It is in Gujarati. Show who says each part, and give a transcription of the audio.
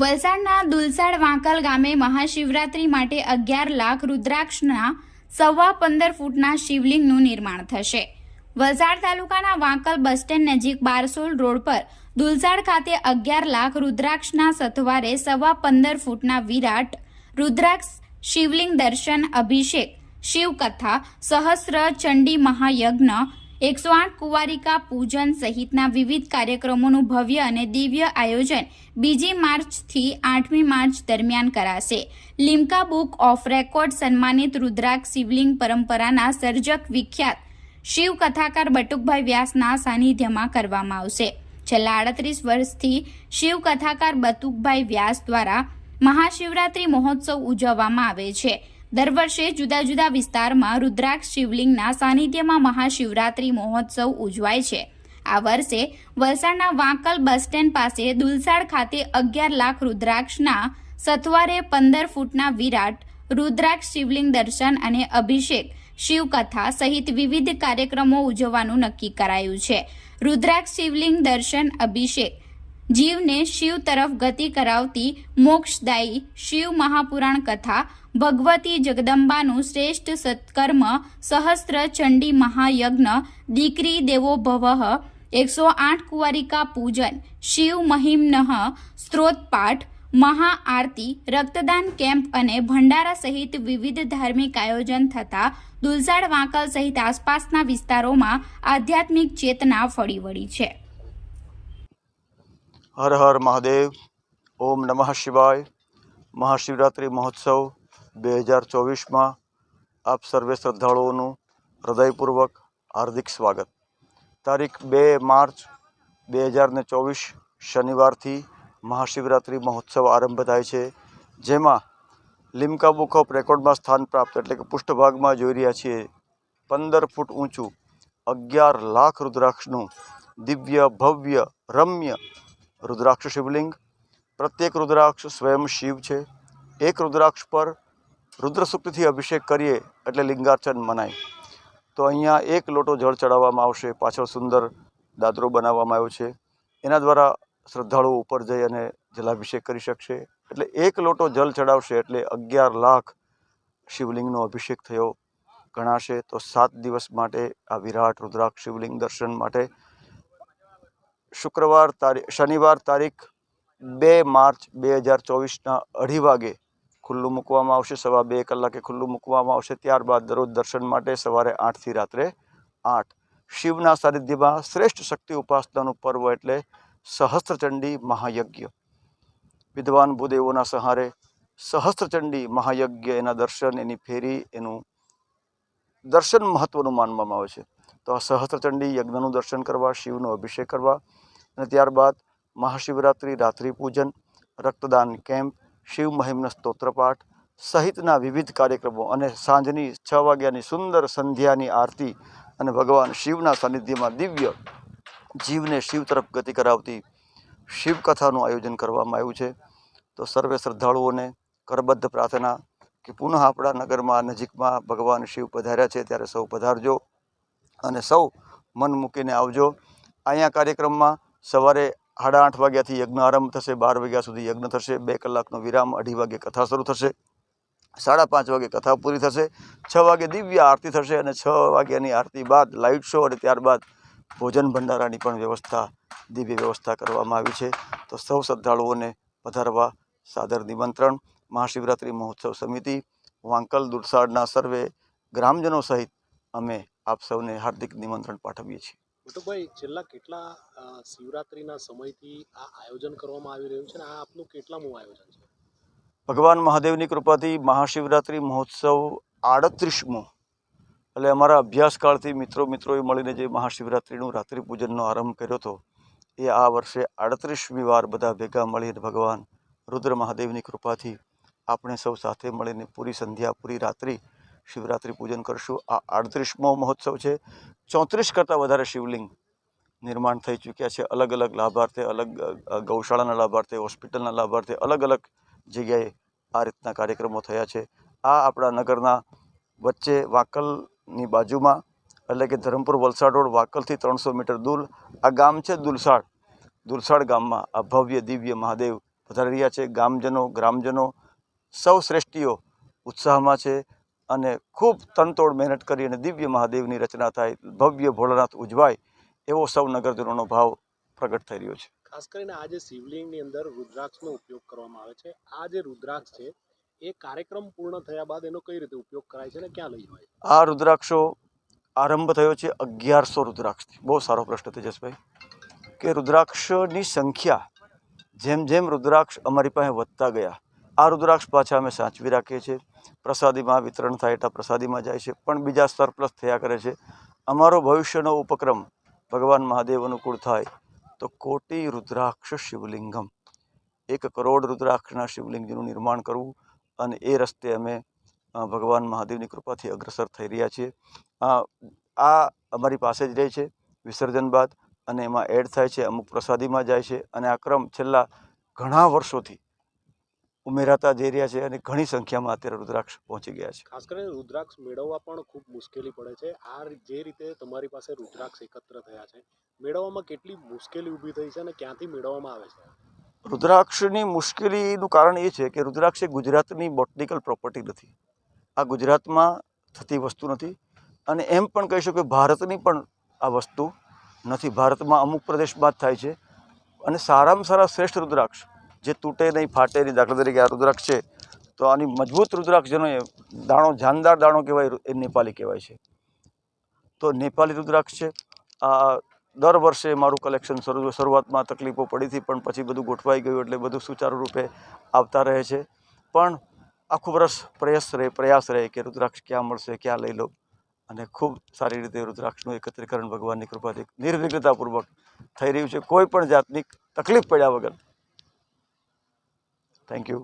Speaker 1: વલસાડના દુલસાડ વાંકલ ગામે મહાશિવરાત્રી માટે અગિયાર લાખ રુદ્રાક્ષના સવા પંદર ફૂટના શિવલિંગનું નિર્માણ થશે. વલસાડ તાલુકાના વાંકલ બસ સ્ટેન્ડ નજીક બારસોલ રોડ પર દુલસાડ ખાતે અગિયાર લાખ રુદ્રાક્ષના સથવારે સવા પંદર ફૂટના વિરાટ રુદ્રાક્ષ શિવલિંગ દર્શન, અભિષેક, શિવકથા, સહસ્ર, ચંડી મહાયજ્ઞ એકસો આઠ કુંવારિકા પૂજન સહિતના વિવિધ કાર્યક્રમોનું ભવ્ય અને દિવ્ય આયોજન બીજી માર્ચથી આઠમી માર્ચ દરમિયાન કરાશે. લિમ્કા બુક ઓફ રેકોર્ડ સન્માનિત રુદ્રાક્ષ શિવલિંગ પરંપરાના સર્જક વિખ્યાત શિવ કથાકાર બટુકભાઈ વ્યાસના સાનિધ્યમાં કરવામાં આવશે. છેલ્લા આડત્રીસ વર્ષથી શિવ કથાકાર બટુકભાઈ વ્યાસ દ્વારા મહાશિવરાત્રી મહોત્સવ ઉજવવામાં આવે છે. દર વર્ષે જુદા જુદા વિસ્તારમાં રુદ્રાક્ષ શિવલિંગના સાનિધ્યમાં મહાશિવરાત્રી મહોત્સવ ઉજવાય છે. આ વર્ષે વલસાડના વાંકલ બસ સ્ટેન્ડ પાસે દુલસાડ ખાતે અગિયાર લાખ રુદ્રાક્ષના સથવારે પંદર ફૂટના વિરાટ રુદ્રાક્ષ શિવલિંગ દર્શન અને અભિષેક શિવકથા સહિત વિવિધ કાર્યક્રમો ઉજવવાનું નક્કી કરાયું છે. રુદ્રાક્ષ શિવલિંગ દર્શન, અભિષેક જીવને શિવ તરફ ગતિ કરાવતી મોક્ષદાયી શિવ મહાપુરાણ કથા ભગવતી જગદંબાનું શ્રેષ્ઠ સત્કર્મ સહસ્ત્ર ચંડી મહાયજ્ઞ દીકરી દેવો ભવઃ એકસો આઠ કુંવારિકા પૂજન, શિવ મહિમ્નઃ સ્ત્રોતપાઠ મહાઆરતી રક્તદાન કેમ્પ અને ભંડારા સહિત વિવિધ ધાર્મિક આયોજન થતા દુલસાડ વાંકલ સહિત આસપાસના વિસ્તારોમાં આધ્યાત્મિક ચેતના ફળી વળી છે.
Speaker 2: હર હર મહાદેવ, ઓમ નમઃ શિવાય, મહાશિવરાત્રિ મહોત્સવ બે હજાર ચોવીસમાં આપ સર્વે શ્રદ્ધાળુઓનું હૃદયપૂર્વક હાર્દિક સ્વાગત. તારીખ બે માર્ચ બે હજાર ને ચોવીસ, શનિવારથી મહાશિવરાત્રિ મહોત્સવ આરંભ થાય છે, જેમાં લિમ્કા બુક ઓફ રેકોર્ડમાં સ્થાન પ્રાપ્ત એટલે કે પૃષ્ઠભાગમાં જોઈ રહ્યા છીએ. પંદર ફૂટ ઊંચું, અગિયાર લાખ રુદ્રાક્ષનું દિવ્ય, ભવ્ય, રમ્ય રુદ્રાક્ષ શિવલિંગ. પ્રત્યેક રુદ્રાક્ષ સ્વયં શિવ છે. એક રુદ્રાક્ષ પર રુદ્ર સૂક્તથી અભિષેક કરીએ એટલે લિંગાર્ચન મનાય. તો અહીંયા એક લોટો જળ ચડાવવામાં આવશે, પાછળ સુંદર દાદરો બનાવવામાં આવ્યો છે. એના દ્વારા શ્રદ્ધાળુઓ ઉપર જઈ અને જલાભિષેક કરી શકશે. એટલે એક લોટો જલ ચડાવશે એટલે અગિયાર લાખ શિવલિંગનો અભિષેક થયો ગણાશે. તો સાત દિવસ માટે આ વિરાટ રુદ્રાક્ષ શિવલિંગ દર્શન માટે શુક્રવાર તારીખ શનિવાર તારીખ બે માર્ચ બે હજાર ચોવીસના અઢી વાગે ખુલ્લું મૂકવામાં આવશે. સવા બે કલાકે ખુલ્લું મૂકવામાં આવશે. ત્યારબાદ દરરોજ દર્શન માટે સવારે આઠથી રાત્રે આઠ. શિવના સાનિધ્યમાં શ્રેષ્ઠ શક્તિ ઉપાસનાનું પર્વ એટલે સહસ્ત્રચંડી મહાયજ્ઞ. વિદ્વાન ભૂદેવોના સહારે સહસ્ત્રચંડી મહાયજ્ઞ એના દર્શન, એની ફેરી, એનું દર્શન મહત્ત્વનું માનવામાં આવે છે. તો આ સહસ્ત્રચંડી યજ્ઞનું દર્શન કરવા, શિવનો અભિષેક કરવા અને ત્યારબાદ મહાશિવરાત્રિ, રાત્રિ પૂજન, રક્તદાન કેમ્પ શિવ મહિમનો સ્તોત્રપાઠ સહિતના વિવિધ કાર્યક્રમો અને સાંજની છ વાગ્યાની સુંદર સંધ્યાની આરતી અને ભગવાન શિવના સાનિધ્યમાં દિવ્ય જીવને શિવ તરફ ગતિ કરાવતી શિવકથાનું આયોજન કરવામાં આવ્યું છે. તો સર્વે શ્રદ્ધાળુઓને કરબદ્ધ પ્રાર્થના કે પુનઃ આપણા નગરમાં નજીકમાં ભગવાન શિવ પધાર્યા છે ત્યારે સૌ પધારજો અને સૌ મન મૂકીને આવજો. અહીંયા કાર્યક્રમમાં સવારે સાડા આઠ વાગ્યાથી યજ્ઞ આરંભ થશે, બાર વાગ્યા સુધી યજ્ઞ થશે, બે કલાકનો વિરામ, અઢી વાગે કથા શરૂ થશે, સાડા પાંચ વાગે કથા પૂરી થશે, છ વાગે દિવ્ય આરતી થશે અને છ વાગ્યાની આરતી બાદ લાઇટ શો અને ત્યારબાદ ભોજન ભંડારાની પણ વ્યવસ્થા, દિવ્ય વ્યવસ્થા કરવામાં આવી છે. તો સૌ શ્રદ્ધાળુઓને પધારવા સાદર નિમંત્રણ. મહાશિવરાત્રિ મહોત્સવ સમિતિ, વાંકલ દુરસાડના સર્વે, ગ્રામજનો સહિત અમે આપ સૌને હાર્દિક નિમંત્રણ પાઠવીએ છીએ.
Speaker 3: બટુભાઈ છેલ્લા કેટલા શિવરાત્રિના સમયથી આ આયોજન કરવામાં આવી રહ્યું છે અને આ આપનું કેટલામું આયોજન છે?
Speaker 2: ભગવાન મહાદેવની કૃપાથી મહાશિવરાત્રિ મહોત્સવ આડત્રીસમો એટલે અમારા અભ્યાસકાળથી મિત્રો મિત્રોએ મળીને જે મહાશિવરાત્રિનું રાત્રિ પૂજનનો આરંભ કર્યો હતો, એ આ વર્ષે આડત્રીસમી વાર બધા ભેગા મળીને ભગવાન રુદ્ર મહાદેવની કૃપાથી આપણે સૌ સાથે મળીને પૂરી સંધ્યા, પૂરી રાત્રિ શિવરાત્રિ પૂજન કરશું. આ આડત્રીસમો મહોત્સવ છે. ચોત્રીસ કરતાં વધારે શિવલિંગ નિર્માણ થઈ ચૂક્યા છે. અલગ અલગ લાભાર્થે, અલગ ગૌશાળાના લાભાર્થે, હોસ્પિટલના લાભાર્થે, અલગ અલગ જગ્યાએ આ રીતના કાર્યક્રમો થયા છે. આ આપણા નગરના વચ્ચે વાકલની બાજુમાં, એટલે કે ધરમપુર વલસાડ રોડ વાકલથી ત્રણસો મીટર દૂર, આ ગામ છે દુલસાડ. દુલસાડ ગામમાં આ ભવ્ય, દિવ્ય મહાદેવ વધારી રહ્યા છે. ગામજનો, ગ્રામજનો સૌ શ્રેષ્ઠીઓ ઉત્સાહમાં છે. અને ખૂબ તનતોડ મહેનત કરી અને દિવ્ય મહાદેવની રચના થાય ભવ્ય ભોળાનાથ ઉજવાય એવો સૌ નગરજનોનો ભાવ પ્રગટ થઈ રહ્યો છે.
Speaker 3: ખાસ કરીને આજે શિવલિંગની અંદર રુદ્રાક્ષનો ઉપયોગ કરવામાં આવે છે આ જે રુદ્રાક્ષ છે એ કાર્યક્રમ પૂર્ણ થયા બાદ એનો કઈ રીતે ઉપયોગ કરાય છે અને ક્યાં લઈ જવાય?
Speaker 2: આ રુદ્રાક્ષો આરંભ થયો છે અગિયારસો રુદ્રાક્ષથી. બહુ સારો પ્રશ્ન તેજસભાઈ. કે રુદ્રાક્ષની સંખ્યા જેમ જેમ રુદ્રાક્ષ અમારી પાસે વધતા ગયા આ રુદ્રાક્ષ પાછા અમે સાચવી રાખીએ છીએ. પ્રસાદીમાં વિતરણ થાય એટલા પ્રસાદીમાં જાય છે. પણ બીજા સરપ્લસ થયા કરે છે. અમારો ભવિષ્યનો ઉપક્રમ ભગવાન મહાદેવ અનુકૂળ થાય તો કોટી રુદ્રાક્ષ શિવલિંગમ. એક કરોડ રુદ્રાક્ષના શિવલિંગનું નિર્માણ કરવું અને એ રસ્તે અમે ભગવાન મહાદેવની કૃપાથી અગ્રસર થઈ રહ્યા છીએ. આ અમારી પાસે જ રહે છે વિસર્જન બાદ અને એમાં એડ થાય છે, અમુક પ્રસાદીમાં જાય છે અને આ ક્રમ છેલ્લા ઘણા વર્ષોથી ઉમેરાતા જઈ રહ્યા છે અને ઘણી સંખ્યામાં અત્યારે રુદ્રાક્ષ પહોંચી ગયા છે.
Speaker 3: ખાસ કરીને રુદ્રાક્ષ મેળવવા પણ ખૂબ મુશ્કેલી પડે છે. આ જે રીતે તમારી પાસે રુદ્રાક્ષ એકત્ર થયા છે મેળવવામાં કેટલી મુશ્કેલી ઊભી થઈ છે અને ક્યાંથી મેળવવામાં આવે છે?
Speaker 2: રુદ્રાક્ષની મુશ્કેલીનું કારણ એ છે કે રુદ્રાક્ષ એ ગુજરાતની બોટનિકલ પ્રોપર્ટી નથી. આ ગુજરાતમાં થતી વસ્તુ નથી અને એમ પણ કહી શકો કે ભારતની પણ આ વસ્તુ નથી. ભારતમાં અમુક પ્રદેશમાં જ થાય છે અને સારામાં સારા શ્રેષ્ઠ રુદ્રાક્ષ જે તૂટે નહીં, ફાટે નહીં, દાખલા તરીકે આ રુદ્રાક્ષ છે, તો આની મજબૂત રુદ્રાક્ષ જેનો દાણો, જાનદાર દાણો કહેવાય, એ નેપાલી કહેવાય છે. તો નેપાલી રુદ્રાક્ષ છે. આ દર વર્ષે મારું કલેક્શન શરૂ, શરૂઆતમાં તકલીફો પડી હતી પણ પછી બધું ગોઠવાઈ ગયું એટલે બધું સુચારુ રૂપે આવતા રહે છે. પણ આખું વર્ષ પ્રયાસ રહે પ્રયાસ રહે કે રુદ્રાક્ષ ક્યાં મળશે, ક્યાં લઈ લો. અને ખૂબ સારી રીતે રુદ્રાક્ષનું એકત્રીકરણ ભગવાનની કૃપાથી નિર્વિઘ્નતાપૂર્વક થઈ રહ્યું છે. કોઈ પણ જાતની તકલીફ પડ્યા વગર thank you.